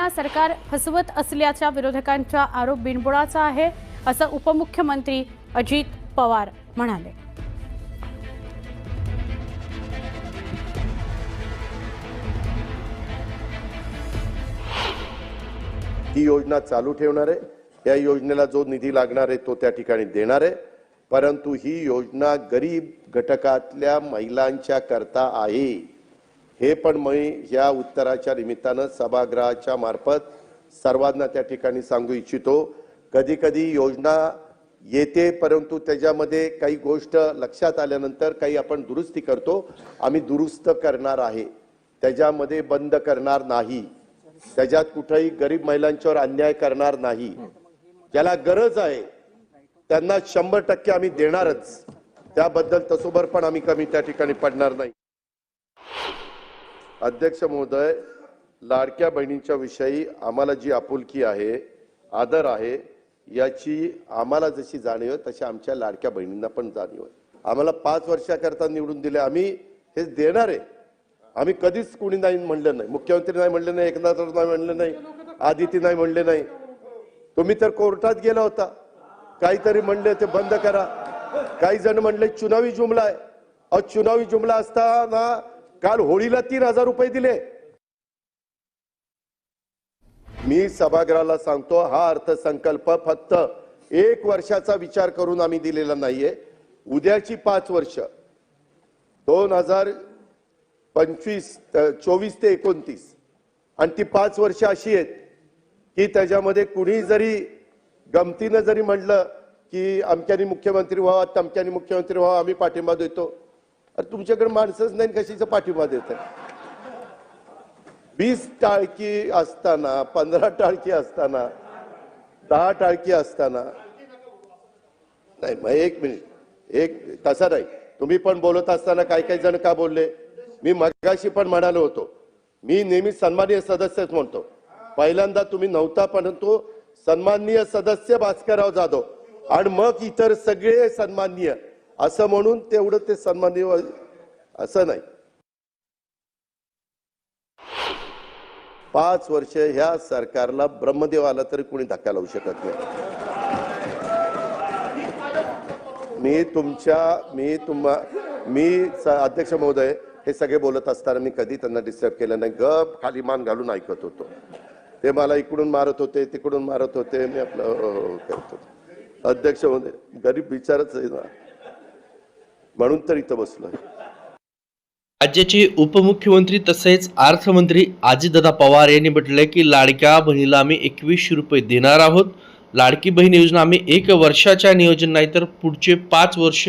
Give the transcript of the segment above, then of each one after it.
शेतकऱ्यांना सरकार फसवत असल्याचा विरोधकांचा आरोप बिनबुडाचा आहे असं उपमुख्यमंत्री अजित पवार म्हणाले. ही योजना चालू ठेवणार आहे. या योजनेला जो निधी लागणार आहे तो त्या ठिकाणी देणार आहे. परंतु ही योजना गरीब घटकातल्या महिलांच्या करता आहे. हे पण मी या उत्तराच्या निमित्तानं सभागृहाच्या मार्फत सर्वांना त्या ठिकाणी सांगू इच्छितो. कधी कधी योजना येते परंतु त्याच्यामध्ये काही गोष्ट लक्षात आल्यानंतर काही आपण दुरुस्ती करतो. आम्ही दुरुस्त करणार आहे. त्याच्यामध्ये बंद करणार नाही. त्याच्यात कुठेही गरीब महिलांच्यावर अन्याय करणार नाही. ज्याला गरज आहे त्यांना शंभर टक्के आम्ही देणारच. त्याबद्दल तसोबर पण आम्ही कमी त्या ठिकाणी पडणार नाही. अध्यक्ष महोदय लाडक्या बहिणींच्या विषयी आम्हाला जी आपुलकी आहे आदर आहे याची आम्हाला जशी जाणीव आहे तशी आमच्या लाडक्या बहिणींना पण जाणीव आहे. आम्हाला पाच वर्षाकरता निवडून दिले आम्ही हे देणार आहे. आम्ही कधीच कुणी नाही म्हणलं नाही. मुख्यमंत्री नाही म्हणले नाही एकनाथ नाही म्हणले नाही आदिती नाही म्हणले नाही. तुम्ही तर कोर्टात गेला होता. काहीतरी म्हणले ते बंद करा. काही जण म्हणले चुनावी जुमला आहे. अहो चुनावी जुमला असताना काल होळीला तीन हजार रुपये दिले. मी सभागृहाला सांगतो हा अर्थसंकल्प फक्त एक वर्षाचा विचार करून आम्ही दिलेला नाहीये. उद्याची पाच वर्ष. दोन हजार पंचवीस चोवीस ते एकोणतीस. आणि ती पाच वर्ष अशी आहेत की त्याच्यामध्ये कुणी जरी गमतीनं जरी म्हणलं की अमक्यानी मुख्यमंत्री व्हावा तमक्यानी मुख्यमंत्री व्हावा आम्ही पाठिंबा देतो. तुमच्याकडे माणसंच नाही कशाचा पाठिंबा देत वीस टाळकी असताना पंधरा टाळकी असताना दहा टाळकी असताना. नाही मग एक मिनिट. एक तसा नाही. तुम्ही पण बोलत असताना काही काही जण का बोलले? मी मगाशी पण म्हणालो होतो. मी नेहमी सन्माननीय सदस्यच म्हणतो. पहिल्यांदा तुम्ही नव्हता परंतु सन्माननीय सदस्य भास्करराव जाधव. आणि मग इतर सगळे सन्माननीय. असं म्हणून तेवढं ते सन्माननीय असं नाही. पाच वर्ष ह्या सरकारला ब्रह्मदेव आला तरी कोणी धक्का लावू शकत नाही. मी तुमच्या मी तुम्हा मी अध्यक्ष महोदय हे सगळे बोलत असताना मी कधी त्यांना डिस्टर्ब केलं नाही. गप खाली मान घालून ऐकत होतो. ते मला इकडून मारत होते तिकडून मारत होते मी आपलं करतो करत होतो. अध्यक्ष महोदय गरीब विचारच आहे ना. म्हणून तर इथं बसलोय. राज्याचे उपमुख्यमंत्री तसेच अर्थमंत्री अजितदादा पवार यांनी म्हटलंय की लाडक्या बहिणीला आम्ही एकवीसशे रुपये देणार आहोत. लाडकी बहीण योजना आम्ही एक वर्षाच्या नियोजन नाही तर पुढचे पाच वर्ष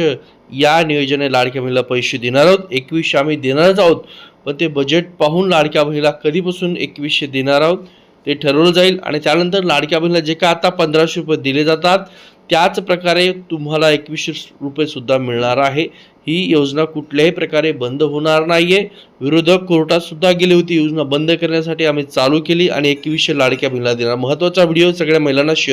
या नियोजने लाडक्या बहिणीला पैसे देणार आहोत. एकवीसशे आम्ही देणारच आहोत. पण ते बजेट पाहून लाडक्या बहिणीला कधीपासून एकवीसशे देणार आहोत ते ठरवलं जाईल. आणि त्यानंतर लाडक्या बहिणीला जे काय आता पंधराशे रुपये दिले जातात त्याच प्रकारे तुम्हाला एकवीसशे रुपयेसुद्धा मिळणार आहे. ही योजना कुठल्याही प्रकारे बंद होणार नाही आहे विरोधक कोर्टातसुद्धा गेली होती. योजना बंद करण्यासाठी आम्ही चालू केली आणि एकवीसशे लाडक्या महिला देणार. महत्त्वाचा व्हिडिओ सगळ्या महिलांना शेअर